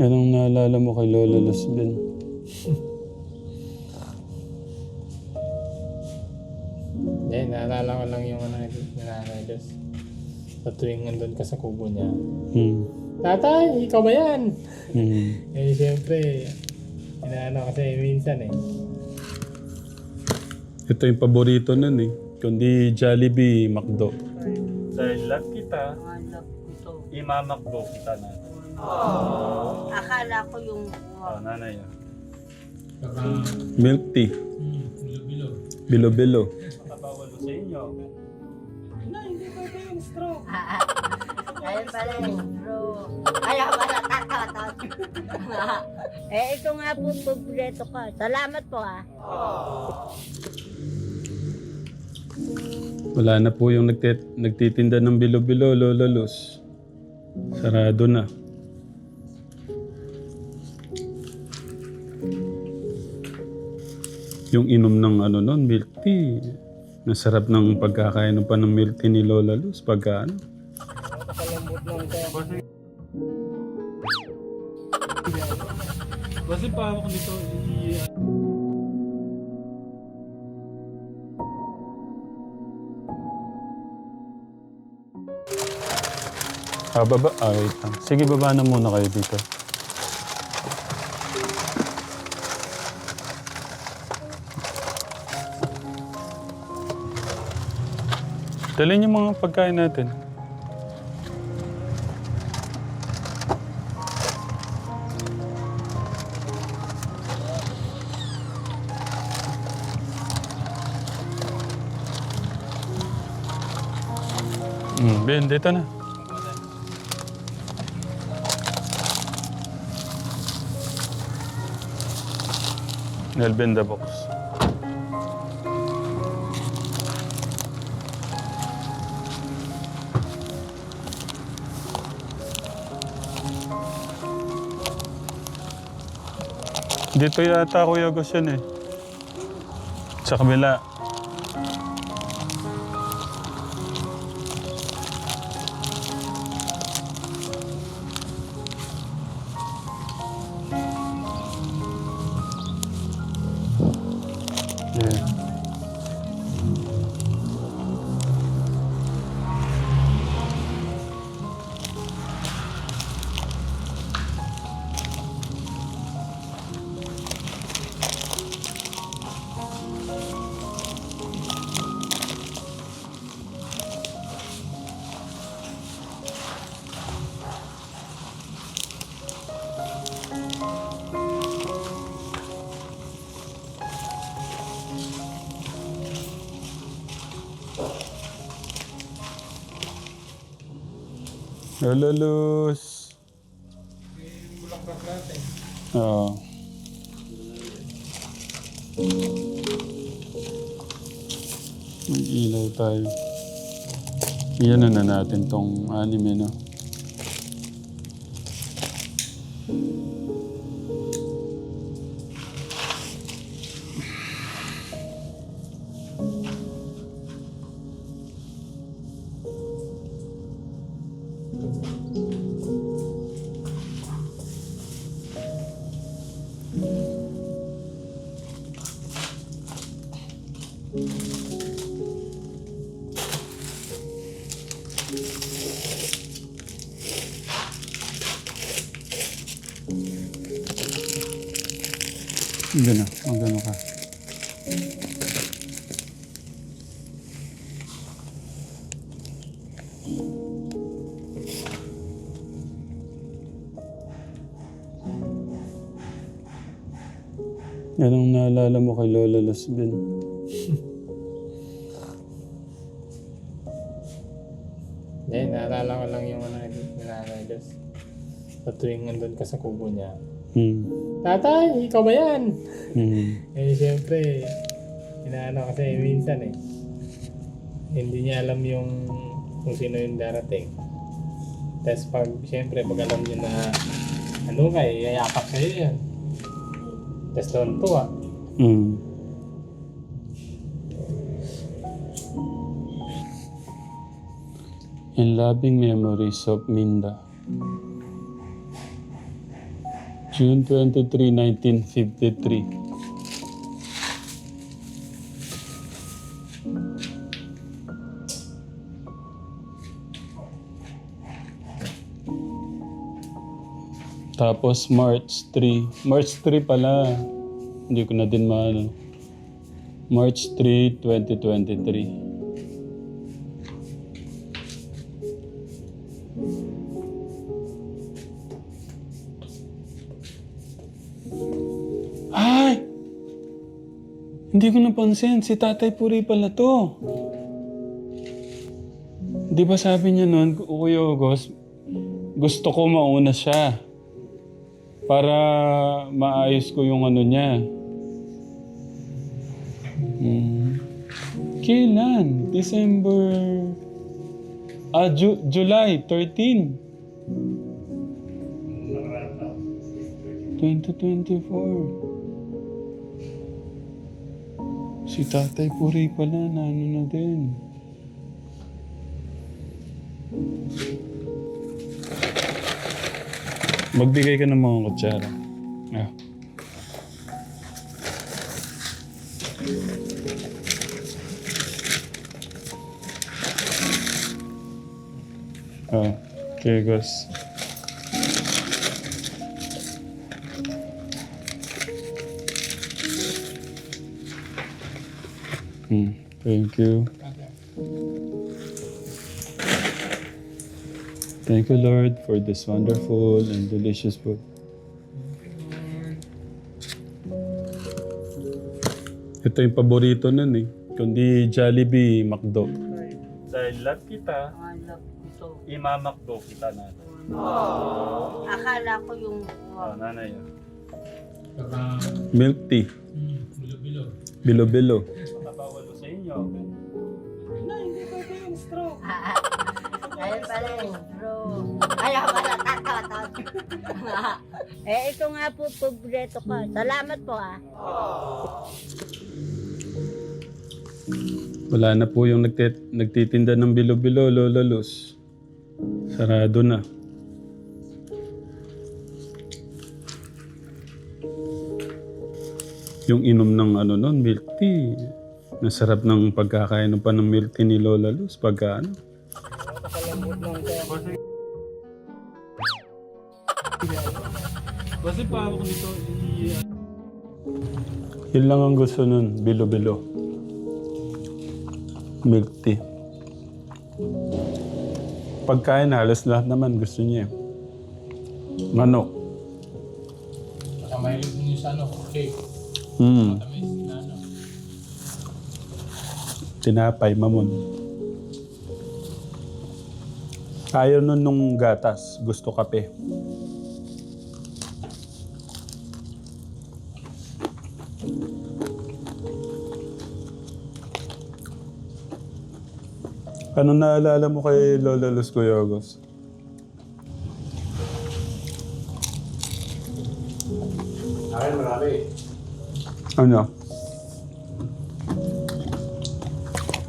Anong naalala mo kay Lola Luzbel? Hindi, naalala ko lang yung ano, nanay Diyos. Sa tuwing nandun ka sa kubo niya. Hmm. Tatay, ikaw ba yan? Hmm. Eh, siyempre, inaano kasi minsan eh. Ito yung paborito nun eh. Kundi Jollibee, McDo. Dahil love kita, imamakdo kita na. Akala ko yung Oh, nanay. ah. Saka, Milk tea. hmm, bilo-bilo. Bilo-bilo. Makabawal sa inyo. Ayun pala yung bro. Ayaw ba natatatot? eh, ito nga po, pagpreto ka. Salamat po ah. Wala na po yung nagtit nagtitinda ng bilo-bilo, Lola Luz. Sarado na. Yung inom ng ano nun, milk tea. Nasarap ng pagkakain pa ng milk tea ni Lola Luz pagka ano. Kasi pa ako nito, Ah, baba. Ah, wait lang. Sige, baba na muna kayo dito. Dalhin yung mga pagkain natin. Hmm, Ben, dito na. The box. Dito yata Kuya Gus yan eh. Sa kabila. Lola Luz. Bulaklak natin. Oo. May ilaw tayo. Iyan na natin tong anime, no? Gano, ang gano ka. Anong naalala mo kay Lola Luzbel? Sa tuwing nandun ka sa kubo niya. Hmm. Tatay, ikaw ba yan? Hmm. Eh, siyempre, inaano kasi minsan eh. Hindi niya alam yung kung sino yung darating. Tapos pag, siyempre, pag alam niya na ano ka eh, yayakap sa'yo yan. Tapos doon tuwa. Hmm. In loving memories of Minda. June 23, 1953. Tapos March 3. March 3 pala. Hindi ko na din maano. March 3, 2023. Hindi ko napansin. Si Tatay Puri pala to. Di ba sabi niya noon, Kuya August, gusto ko mauna siya para maayos ko yung ano niya. Hmm. Kailan? December... Ah, Ju- July 13. 2024. Si Tatay Puri pala, na ano na din. Magbigay ka ng mga kutsara. Ah. Ah, okay, Gus. Hmm, thank you. Thank you, Lord, for this wonderful and delicious food. Ito yung paborito nun eh. Kundi Jollibee, McDo. Dahil love kita, Anak ko. imamakdo kita natin. Akala ko yung... Oh, nanay. Milk tea. bilo-bilo. Eh, ito nga po, paborito ko. Salamat po ah. Wala na po yung nagtit nagtitinda ng bilo-bilo, Lola Luz. Sarado na. Yung inom ng ano nun, milk tea. Nasarap ng pagkakain pa ng milk tea ni Lola Luz. Pagka ano. Kasi pa ako nito, Yun lang ang gusto nun, bilo-bilo. Milk tea. Pagkain, halos lahat naman gusto niya. eh. Manok. Saka mahilig din yung sa ano, cake. Hmm. Matamis na ano. Tinapay, mamon. Ayaw nun nung gatas. Gusto kape. Ano naalala mo kay Lola Luz August? Akin marami. Ano?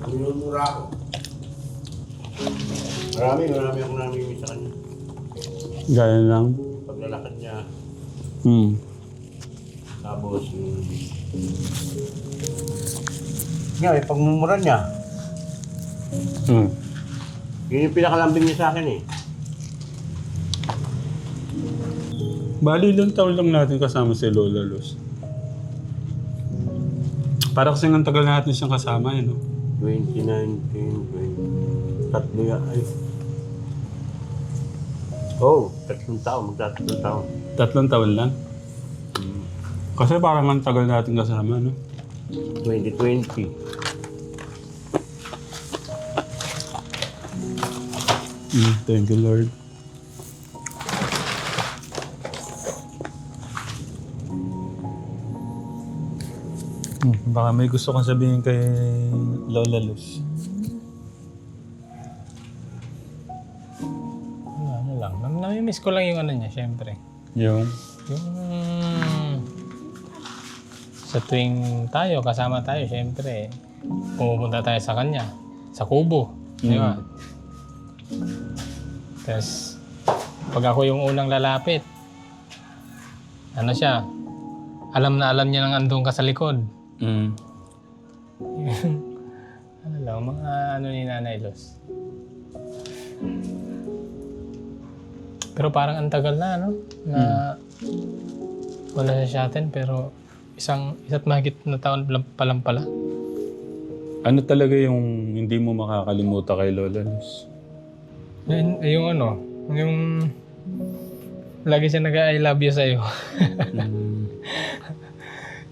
Minumura ako. Marami, marami akong namimiss sa kanya. Gaya lang. Paglalakad niya, Hmm. tapos yung... Nga, eh, pagmumura niya, Hmm. yun yung pinakalambing niya sa akin eh. Bali, ilang taon lang natin kasama si Lola Luz. Para kasi ang tagal natin siyang kasama, eh, no? 2019, 20... Tatlo yan, ay... Oh, tatlong taon, magtatatlong taon. Tatlong taon lang. Kasi parang ang tagal natin kasama, no? 2020. Mm, thank you, Lord. Hmm, baka may gusto kang sabihin kay Lola Luz. Ano, ano lang. Nam- Namimiss ko lang yung ano niya, syempre. Yung? Yung... Sa tuwing tayo, kasama tayo, syempre. Pumupunta tayo sa kanya. Sa kubo. Di ba? Tapos, pag ako yung unang lalapit, ano siya, alam na alam niya nang andun ka sa likod. Mm. Ano lang, mga ano ni Nanay Los. Pero parang ang tagal na, no? Na wala siya sa atin, pero isang isa't mahigit na taon pa lang pala. Ano talaga yung hindi mo makakalimutan kay Lola Luz? Yung, yung ano, yung lagi siya nag-I love you sa'yo. Mm.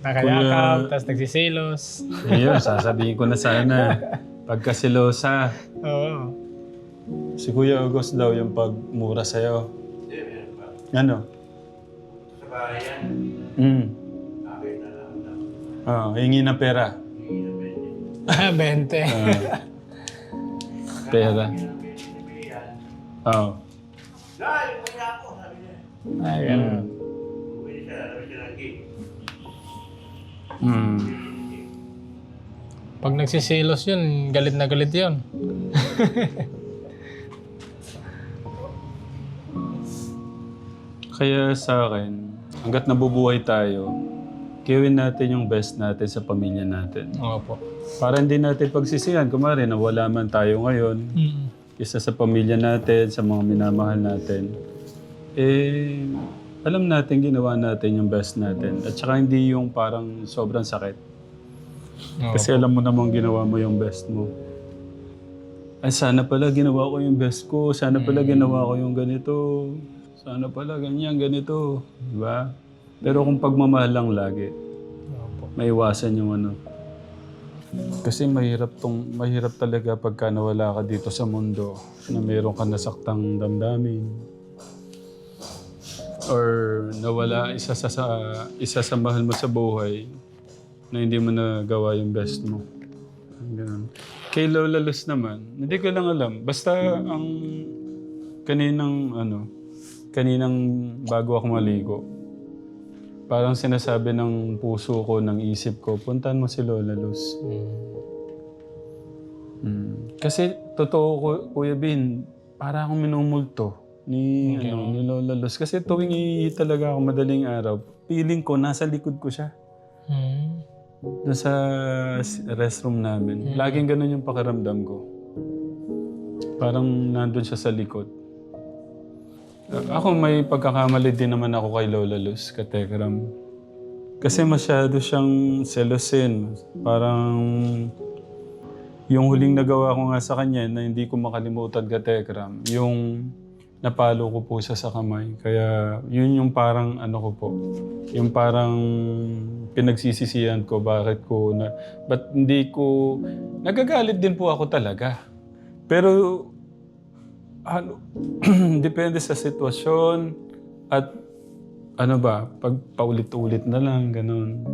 Nakayakap, tapos nagsisilos. Ayun, sasabihin ko na sana. Pagkasilosa. Oo. Si Kuya August daw yung pagmura sa'yo. Ano? Sa bayan. Mm. Ah, hingi ng pera. Ah, 20. Ah. pera. Oo. Ay, ganun. Mm. Pag nagsisilos yun, galit na galit yun. Kaya sa akin, hanggat nabubuhay tayo, gawin natin yung best natin sa pamilya natin. Oo po. Para hindi natin pagsisihan, kumari nawala man tayo ngayon, Mm. Isa sa pamilya natin, sa mga minamahal natin, eh, alam natin ginawa natin yung best natin. At saka hindi yung parang sobrang sakit. Kasi alam mo namang ginawa mo yung best mo. Ay, sana pala ginawa ko yung best ko. Sana pala ginawa ko yung ganito. Sana pala ganyan, ganito. Diba? Pero kung pagmamahal lang lagi, maiwasan yung ano. Kasi mahirap tong mahirap talaga pagka nawala ka dito sa mundo na mayroon ka nasaktang damdamin or nawala isa sa, sa isa sa mahal mo sa buhay na hindi mo nagawa yung best mo. Ganun. Kay Lola Luz naman, hindi ko lang alam. Basta ang kaninang ano, kaninang bago ako maligo, parang sinasabi ng puso ko, ng isip ko, puntan mo si Lola Luz. Mm. Mm. Kasi totoo ko, Kuya Bin, para akong minumulto ni, ano, ni Lola Luz. Kasi tuwing iihi talaga ako madaling araw, feeling ko nasa likod ko siya. Mm. Doon sa restroom namin. Laging ganun yung pakiramdam ko. Parang nandun siya sa likod. A- ako may pagkakamali din naman ako kay Lola Luz, katekram. Kasi masyado siyang selosin. Parang yung huling nagawa ko nga sa kanya na hindi ko makalimutan katekram, yung napalo ko po siya sa kamay. Kaya yun yung parang ano ko po, yung parang pinagsisisihan ko bakit ko na, ba't hindi ko, nagagalit din po ako talaga. Pero ano, depende sa sitwasyon at ano ba, pag paulit-ulit na lang, ganun.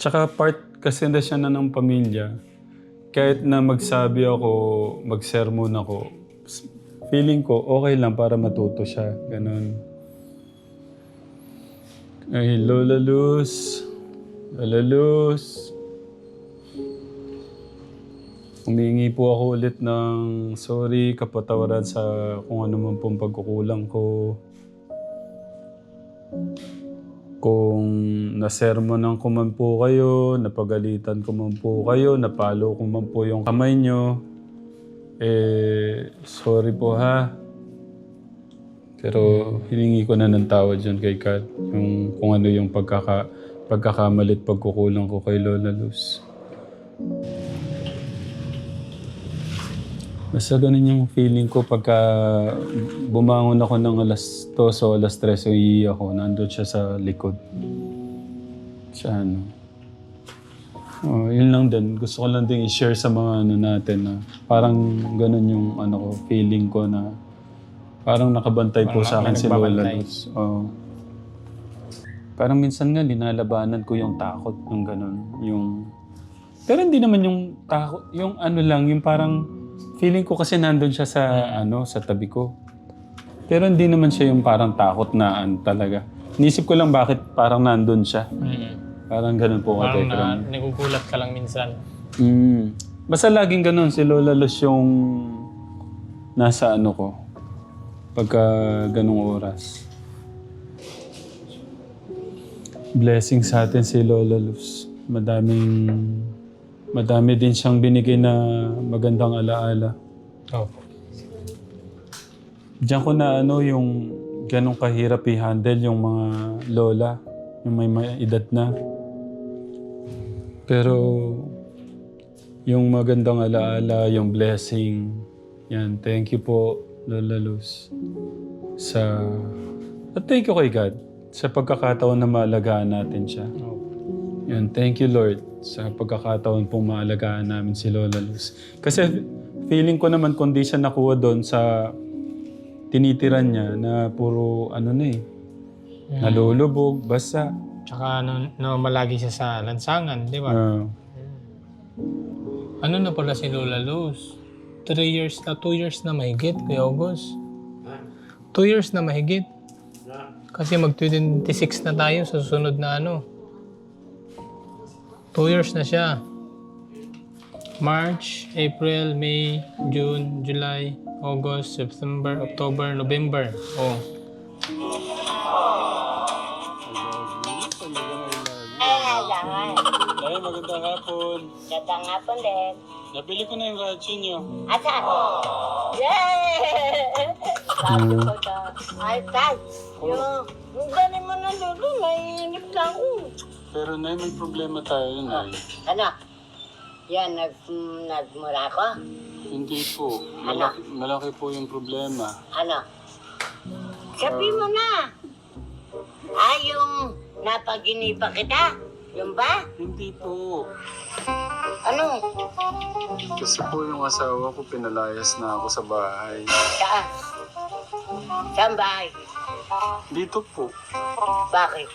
Tsaka part kasi na siya na ng pamilya. Kahit na magsabi ako, magsermon ako, feeling ko okay lang para matuto siya. Ganun. Ay, Lola Luz. Lola Luz. Humingi po ako ulit ng sorry, kapatawaran sa kung ano man pong pagkukulang ko. Kung nasermonan ko man po kayo, napagalitan ko man po kayo, napalo ko man po yung kamay nyo, eh, sorry po ha. Pero hiningi ko na ng tawad dyan kay Kat. Yung, kung ano yung pagkaka, pagkakamalit pagkukulang ko kay Lola Luz. Basta ganun yung feeling ko pagka bumangon ako ng alas 2 o alas 3 o iiyak ako, nandun siya sa likod. Sa ano. Oh, yun lang din. Gusto ko lang din i-share sa mga ano natin na parang ganun yung ano ko, feeling ko na parang nakabantay po Parang sa akin si Lola. Luz. Oo. Parang minsan nga linalabanan ko yung takot yung ganun. Yung... Pero hindi naman yung takot, yung ano lang, yung parang feeling ko kasi nandun siya sa ano, sa tabi ko. Pero hindi naman siya yung parang takot na ano, talaga. Nisip ko lang bakit parang nandun siya. Mm. Parang ganun po Parang ka na, nagugulat ka lang minsan. Mm. Basta laging ganun, si Lola Luz yung nasa ano ko. Pagka ganung oras. blessing sa atin si Lola Luz. Madaming, madami din siyang binigay na magandang alaala. Opo. Diyan ko na ano yung ganong kahirap i-handle yung mga lola, yung may, may edad na. Pero yung magandang alaala, yung blessing, yan, thank you po Lola Luz sa at thank you kay God sa pagkakataon na maalagaan natin siya. Yan, thank you Lord sa pagkakataon pong maalagaan namin si Lola Luz. Kasi feeling ko naman kung di siya nakuha doon sa tinitiran niya na puro ano na eh, nalulubog, basa. Tsaka no, no, malagi siya sa lansangan, di ba? Ah, Ano na pala si Lola Luz? Three years na, two years na mahigit, Kuya August. Two years na mahigit. Kasi mag-26 na tayo sa susunod na ano. Two years na siya. March, April, May, June, July, August, September, October, November. Oh. Ay, magandang hapon. Gandang hapon din. Nabili ko na yung radyo niyo. Asan? Yay! Sabi ko to. Ay, Tay. Yung, yung galing mo na lulu, naiinip na ako. Pero Nay, may problema tayo, Nay. Ano? Yan, nag, nagmura ko? Hindi po. Malaki, malaki po yung problema. Ano? Sabi mo na. Ah, yung napaginipa kita? Yung ba? Hindi po. Ano? Kasi po yung asawa ko pinalayas na ako sa bahay. Saan? Saan bahay? Dito po. Bakit?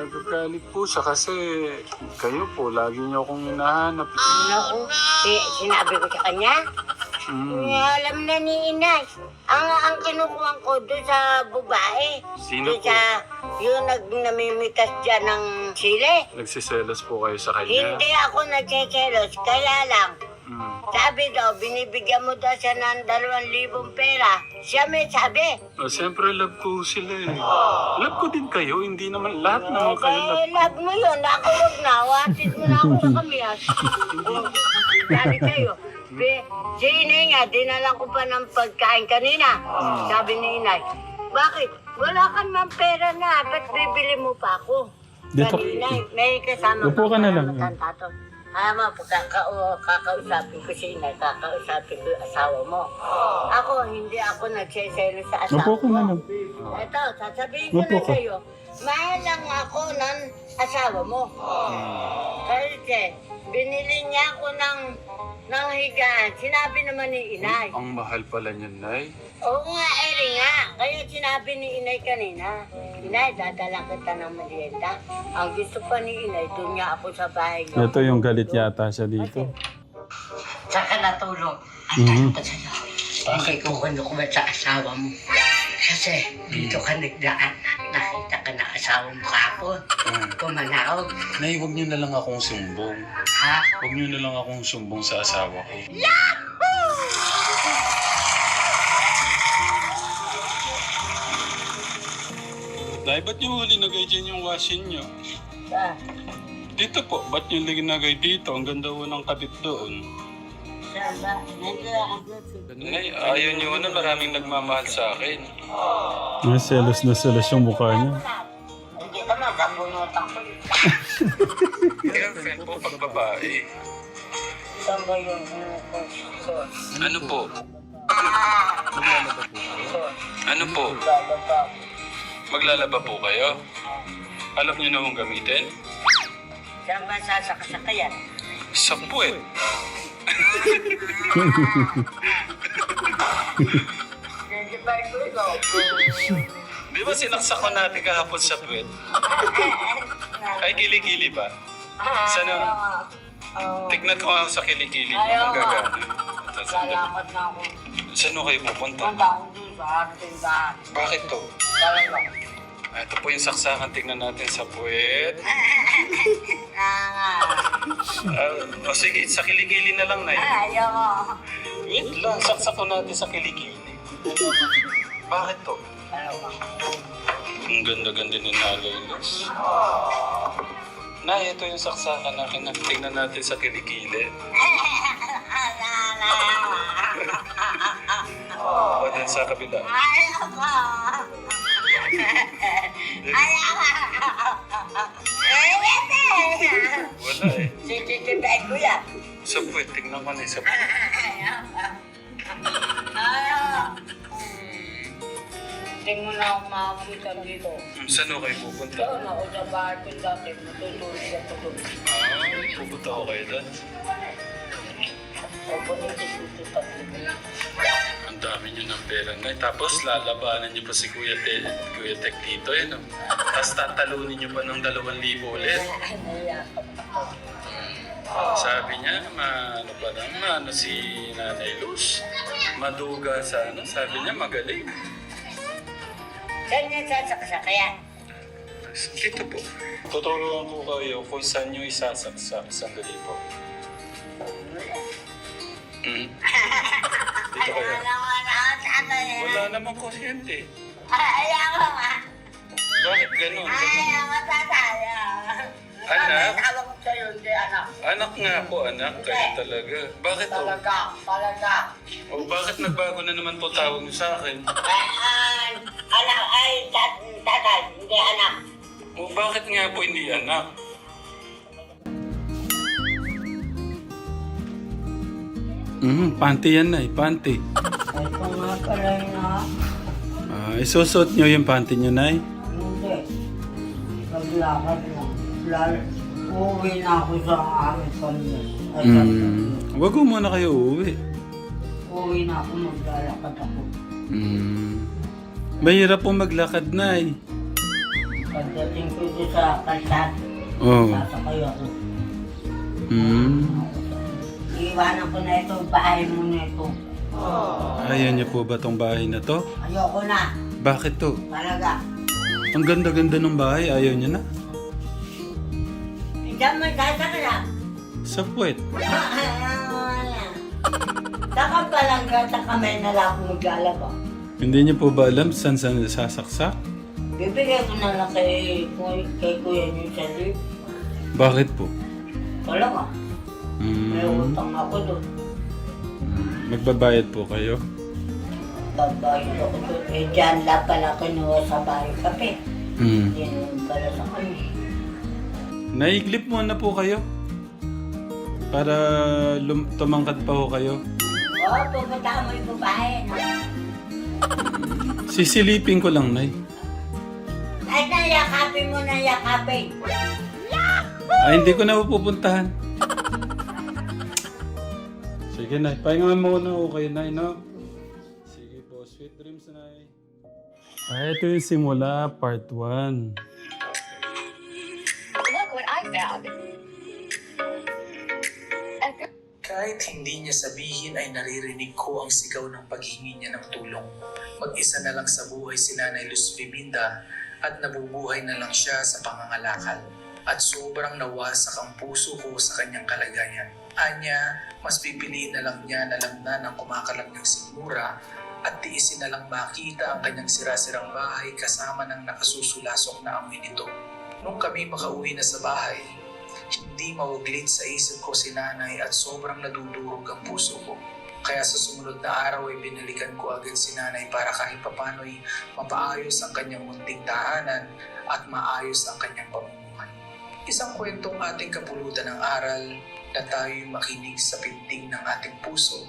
Nagagalit po siya kasi kayo po, lagi niyo akong hinahanap. Ano? Si, sinabi ko sa kanya? Mm. Eh, alam na ni Inay. Ang, ang kinukuha ko doon sa babae. Sino Doon po? sa, yung nag, namimitas dyan ng sili. Nagsiselos po kayo sa kanya? Hindi ako nagseselos, kaya lang. Mm. Sabi daw, binibigyan mo daw siya ng dalawang libong pera. Siya may sabi. Oh, Siyempre, love ko sila eh. Love ko din kayo, hindi naman, lahat naman kayo love. Eh, love mo yun. Ako wag na. Watid mo na ako sa kamiyas. Sabi sa'yo. Be, si inay nga, dinala ko pa ng pagkain kanina. Sabi ni inay, bakit? Wala ka naman pera na. Ba't bibili mo pa ako? Dito. Sabi ni inay, may kasama Upo ka na lang. matanda to. Alam mo, pagkaka- kakausapin ko si inay, kakausapin ko yung asawa mo. Ako, hindi ako nagseselo sa asawa ka na mo. lang. Ito, sasabihin ko Upo na ka. sa'yo, mahal lang ako ng asawa mo. Kasi binili niya ako ng, ng higaan. Sinabi naman ni inay. Ang mahal pala niyan, Nay. Oo nga, eri nga. Kaya sinabi ni inay kanina, inay, dadala kita ng merienda. Ang gusto pa ni inay, doon niya ako sa bahay niyo. Ito yung galit yata siya dito. Saka natulong. Mhm. Okay, kung ano ko ba sa asawa mo. Kasi dito ka nagdaan, nakita ka na asawa mo kapon. Pumanawag. Nay, huwag niyo na lang akong sumbong. Ha? Huwag niyo na lang akong sumbong sa asawa ko. Nay, ba't niyo huli nagay dyan yung washing niyo? Sa, Dito po, ba't niyo linagay dito? Ang ganda ho ng kabit doon. sa ba? Nandiyan ako doon. Nay, ayaw niyo na maraming nagmamahal sa akin. May selos na selos yung mukha niya. Hindi naman, kabunutan ko. Girlfriend po pag babae. Saan ba yung so, Ano po? Ano po? bababa? Maglalaba po kayo? Alam niyo na kung gamitin? Saan ba sasakasakayan? Sa puwet. Di ba sinaksak ko natin kahapon sa puwet? Ay, kilikili ba? Sana, tignan ko nga sa kilikili niyo Ayaw nga. gagana. Salamat na ako. Saan kayo pupunta? Punta ako doon sa ating bahay. Bakit to? Talaga. Ah, Ito po yung saksakan. Tignan natin sa puwet. Ah, Ah, o sige, sa kilikili na lang na yun. ayaw ko. Wait lang, saksak ko natin sa kilikili. Bakit to? Talaga. Ang ganda-ganda ni Nalay Luz. Na, ito yung saksakan na kinag. Tingnan natin sa kilikili. O, din sa kabila. Wala eh. Sisitibay ko yan. Sa puwet, tingnan ko na eh, sa puwet. Hindi mo na ako makakita dito. Saan ako kayo pupunta? Doon ako sa bahay ko dati, matutulog ako doon. Ah, pupunta ko kayo doon. Ang dami niyo ng pera na. Tapos lalabanan niyo pa si Kuya, Te, Kuya Tek dito. Eh, no? Tapos tatalunin niyo pa ng 2,000 ulit. Ako. Sabi niya, ma, ano pa lang, ma, ano si Nanay Luz. Maduga sa ano. Sabi niya, magaling. Saan niya sasaksakan? Ito po. Tuturuan ko kayo kung saan niyo isasaksak. Sandali po. Hmm. Dito kayo. naman ako. Wala namang kuryente. Ayaw ko nga. Bakit ganun? Ayaw ko tatay. Anak? Tawag ko sa'yo, hindi anak. Anak nga po, anak. Kayo talaga. Bakit po? Talaga, talaga. O bakit nagbago na naman po tawag niyo sa akin? Ay, anak, ay, tat- tatay, hindi anak. O bakit nga po hindi anak? Mm, panty yan na panty. Ay, kung nga pala na, Ah, isusot niyo yung panty niyo, Nay. hindi. Naglakad na. Lalo, uuwi na ako sa aming pamilya. Ay, Mm. Huwag ko muna kayo uuwi. uuwi na ako, maglalakad ako. Mm. Mahirap po maglakad, Nay. Pagdating ko doon sa kalsada, Oh. sasakay ako. Mm. Iiwanan ko na ito, bahay mo na ito. Ayaw niyo po ba tong bahay na to? Ayoko na, Bakit to? talaga. Ang ganda-ganda ng bahay, ayaw niyo na? Diyan mo sasakyan. Sa puwet. Saka palang gata kamay na lang ako maglalaba. Hindi niyo po ba alam saan saan sasaksak? Bibigay ko na lang kay, kay, kay Kuya niyo sa lip. Bakit po? Talaga. May Mm. utang ako doon. Magbabayad po kayo? Babayad ako doon. Eh, dyan lang pala kinuha sa bahay kape. Mm. Naman pala sa kanya. Naiglip muna po kayo. Para lum- tumangkad pa ho kayo. Oo, pupunta mo yung babae. No? Sisilipin ko lang, Nay. Ay, nayakapin mo na yakapin. Ay, hindi ko na pupuntahan. Sige, Nay. Pahinga muna ako kay Nay, no? Sige po. Sweet dreams, Nay. Ay, ito yung simula, part 1. Look what I found. Kahit hindi niya sabihin ay naririnig ko ang sigaw ng paghingi niya ng tulong. Mag-isa na lang sa buhay si Nanay Luz Biminda at nabubuhay na lang siya sa pangangalakal. At sobrang nawasak ang puso ko sa kanyang kalagayan. Anya, mas pipiliin na lang niya na lamnan ang kumakalat ng sigmura at tiisin na lang makita ang kanyang sirasirang bahay kasama ng nakasusulasok na amoy nito. Nung kami makauwi na sa bahay, hindi mawaglit sa isip ko si nanay at sobrang nadudurog ang puso ko. Kaya sa sumunod na araw ay binalikan ko agad si nanay para kahit papano'y mapaayos ang kanyang munting tahanan at maayos ang kanyang pamumuhay. Isang kwentong ating kapulutan ng aral na tayo'y makinig sa pinting ng ating puso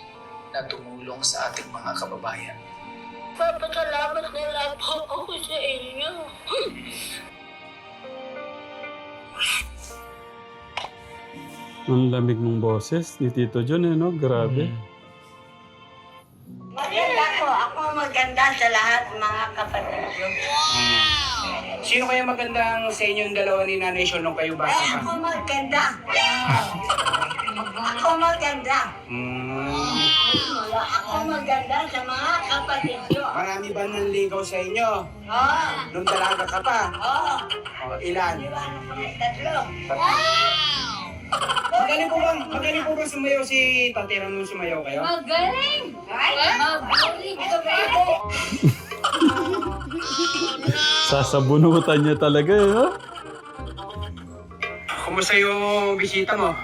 na tumulong sa ating mga kababayan. Papasalamat na lang po ako sa inyo. Ang lamig ng boses ni Tito John, eh, no? Grabe. Maganda po. Ako maganda sa lahat mga kapatid ko. Sino kaya magandang sa inyong dalawa ni Nanay Sean nung kayo Eh, bata pa? ako maganda. Ako maganda. Hmm. Ako maganda sa mga kapatid ko. Marami ba nanligaw sa inyo? Oo. Nung dalaga ka pa? Oo. O, ilan? Iwanan ko tatlo. Magaling po bang, magaling po bang sumayaw si Tatera nung sumayaw kayo? Magaling! Ay, Magaling kami! Sasabunutan niya talaga, eh, no? Kumusta yung bisita mo?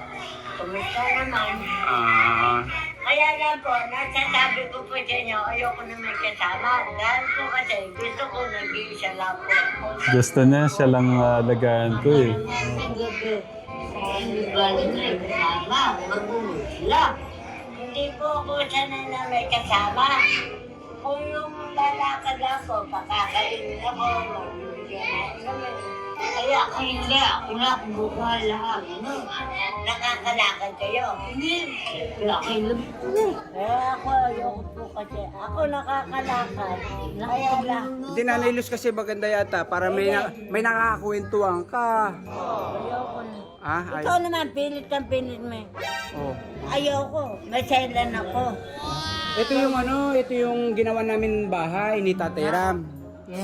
Kumusta naman? Ah, Kaya lang po, nasasabi ko po sa inyo, ayoko na may kasama. Dahil po kasi, gusto ko nag-iisa lang po ako. Gusto niya, siya lang uh, alagaan ko, eh. Ang gabi, hindi ba may kasama? Magulo sila. Hindi po ako sanay na may kasama. Kung yung lalakad ako, pakakainin ako. Kaya ako hindi, ako na bukal lahat. Ano? Nakakalakad kayo. Hindi. Laki lang po eh. Kaya ako, ayoko po kasi. Ako nakakalakad. Kaya lang. Hindi Nanay Luz kasi maganda yata para may na, may nakakakwentuhan ka. Ayoko na. Ah, ay. Ikaw naman, pilit ang pilit mo. eh. Oh. Ayoko. Maselan ako. Ito yung ano, ito yung ginawa namin bahay ni Tatay Ram.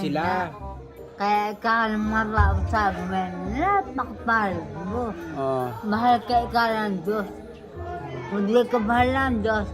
Sila. Kaya ikaw ang marami sabi mo, napakapal mo. Oh. Mahal ka ikaw ng Diyos. Kung di ka mahal ng Diyos,